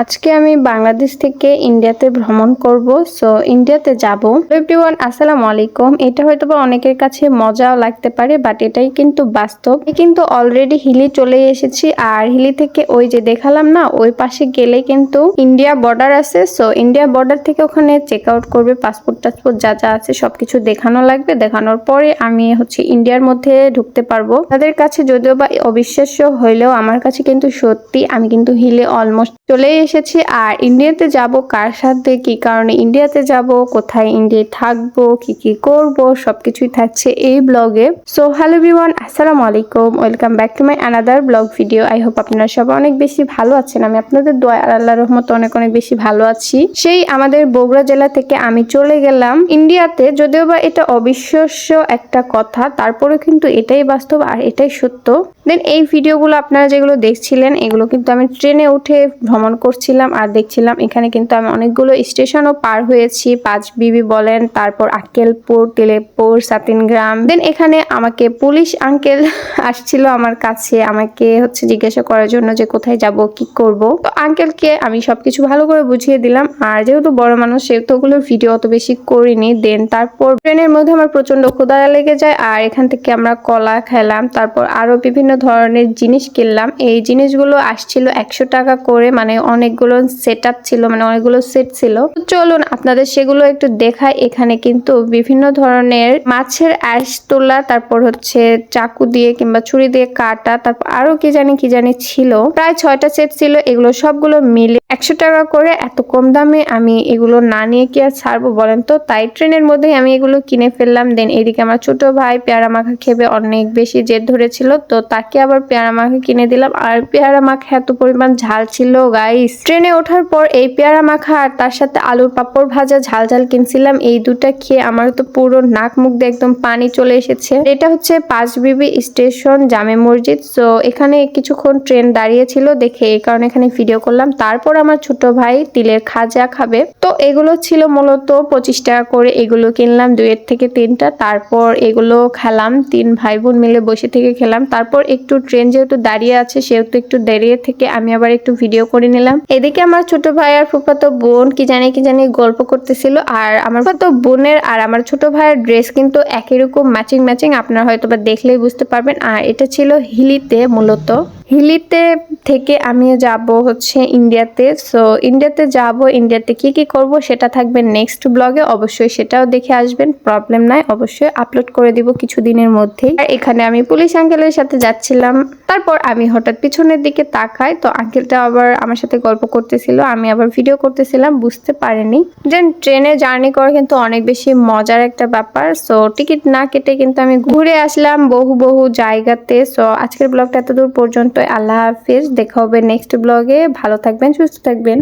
আজকে আমি বাংলাদেশ থেকে ইন্ডিয়াতে ভ্রমণ করব। সো ইন্ডিয়াতে যাব। এভরিওয়ান আসসালামু আলাইকুম। এটা হয়তো বা অনেকের কাছে মজাও লাগতে পারে বাট এটাই কিন্তু বাস্তব। কিন্তু অলরেডি হিলি চলে এসেছি, আর হিলি থেকে ওই যে দেখালাম না, ওই পাশে গেলে কিন্তু ইন্ডিয়া বর্ডার আছে। সো ইন্ডিয়া বর্ডার থেকে ওখানে চেক আউট করবে পাসপোর্ট টাসপোর্ট যা যা আছে সবকিছু দেখানো লাগবে। দেখানোর পরে আমি হচ্ছে ইন্ডিয়ার মধ্যে ঢুকতে পারব। তাদের কাছে যদিও বা অবিশ্বাস্য হইলেও আমার কাছে কিন্তু সত্যি আমি কিন্তু হিলে অলমোস্ট চলে এসেছি, আর ইন্ডিয়াতে যাব কার সাথে, কি কারণে ইন্ডিয়াতে যাব, কোথায় ইন্ডিয়ায় থাকব, কি কি করব, সবকিছুই থাকছে এই ব্লগে। সো হ্যালো বিওয়ান আসসালামু আলাইকুম welcome back to my another blog video I hope আপনারা সবাই অনেক বেশি ভালো আছেন। আমি আপনাদের দোয়া আল্লাহ রহমত অনেক অনেক বেশি ভালো আছি। সেই আমাদের বগুড়া জেলা থেকে আমি চলে গেলাম ইন্ডিয়াতে, যদিও বা এটা অবিশ্বাস্য একটা কথা তারপরে কিন্তু এটাই বাস্তব আর এটাই সত্য। দেন এই ভিডিওগুলো আপনারা যেগুলো দেখছিলেন, এগুলো কিন্তু আমি ট্রেনে উঠে ভ্রমণ করছিলাম আর দেখছিলাম এখানে কিন্তু আমি অনেকগুলো স্টেশনও পার হয়েছি। পাঁচ বিবি বলেন, তারপর আক্কেলপুর, তেলেপুর, সাতিনগ্রাম। দেন এখানে আমাকে পুলিশ আঙ্কেল আসছিল আমার কাছে, আমাকে হচ্ছে জিজ্ঞাসা করার জন্য যে কোথায় যাব, কি করব। তো আঙ্কেলকে আমি সবকিছু ভালো করে বুঝিয়ে দিলাম। আর যেহেতু বড় মানুষ, সেহেতু ওগুলোর ভিডিও অত বেশি করিনি। দেন তারপর ট্রেনের মধ্যে আমার প্রচণ্ড ক্ষুদা লেগে যায়। আর এখান থেকে আমরা কলা খেলাম, তারপর আরও বিভিন্ন ধরনের জিনিস কিনলাম। এই জিনিসগুলো আসছিল একশো টাকা করে মানে অনেকগুলো সেট ছিল মানে অনেকগুলো সেট ছিল। চলুন আপনাদের সেগুলো একটু দেখায় এখানে কিন্তু বিভিন্ন ধরনের মাছের অ্যাশ তোলা, তারপর হচ্ছে চাকু দিয়ে কিংবা ছুরি দিয়ে কাটা, তারপর আরও কি জানি কি জানি ছিল। প্রায় ছয়টা সেট ছিল, এগুলো সবগুলো মিলে একশো টাকা করে। এত কম দামে আমি এগুলো না নিয়ে কি আর ছাড়বো বলেন তো? তাই ট্রেনের মধ্যেই আমি এগুলো কিনে ফেললাম। দেন এদিকে আমার ছোট ভাই পেয়ারা মাখা খেবে অনেক বেশি জেদ ধরেছিল। তো তাকে আবার পেয়ারা মাখা কিনে দিলাম। আর পেয়ারা মাখা এত পরিমাণ ঝাল ছিল গাইস ট্রেনে ওঠার পর এই পেয়ারা মাখা আর তার সাথে আলুর পাপড় ভাজা ঝাল ঝাল কিনছিলাম। এই দুটা খেয়ে আমার তো পুরো নাক মুখ দিয়ে একদম পানি চলে এসেছে। এটা হচ্ছে পাঁচ বিবি স্টেশন জামে মসজিদ। তো এখানে কিছুক্ষণ ট্রেন দাঁড়িয়ে ছিল, দেখে এই কারণে এখানে ভিডিও করলাম। তারপর আমার ছোট ভাই তিলের খাজা খাবে। তো এগুলো ছিল মূলত পঁচিশ টাকা করে এগুলো কিনলাম দুয়ের থেকে তিনটা। তারপর এগুলো খেলাম, তিন ভাই বোন মিলে বসে থেকে খেলাম। তারপর একটু ট্রেন যেহেতু দাঁড়িয়ে আছে, সেহেতু একটু দাঁড়িয়ে থেকে আমি আবার একটু ভিডিও করে নিলাম। এদিকে আমার ছোট ভাই আর ফুফাতো বোন কি জানি কি জানি গল্প করতেছিল। আর আমার ফুফাতো বোনের আর আমার ছোট ভাইয়ের ড্রেস কিন্তু একই রকম ম্যাচিং ম্যাচিং আপনারা হয়তো বা দেখলেই বুঝতে পারবেন। আর এটা ছিল হিলিতে মূলত। হিলিতে থেকে আমি যাব হচ্ছে ইন্ডিয়াতে। সো ইন্ডিয়াতে যাব, ইন্ডিয়াতে কি কি করব সেটা থাকবে নেক্সট ব্লগে অবশ্যই সেটাও দেখে আসবেন প্রবলেম নাই। অবশ্যই আপলোড করে দিব কিছুদিনের মধ্যেই। আর এখানে আমি পুলিশ আঙ্কেলের সাথে যাচ্ছিলাম। তারপর আমি হঠাৎ পিছনের দিকে তাকাই। তো আঙ্কেলটা আবার আমার সাথে গল্প করতেছিল। আমি আবার ভিডিও করতেছিলাম, বুঝতে পারিনি। দেন ট্রেনে জার্নি করা কিন্তু অনেক বেশি মজার একটা ব্যাপার। সো টিকিট না কেটে কিন্তু আমি ঘুরে আসলাম বহু বহু জায়গাতে। সো আজকের ব্লগটা এতদূর পর্যন্ত। আল্লাহ হাফিজ। দেখা হবে নেক্সট ব্লগে ভালো থাকবেন সুস্থ থাকবেন।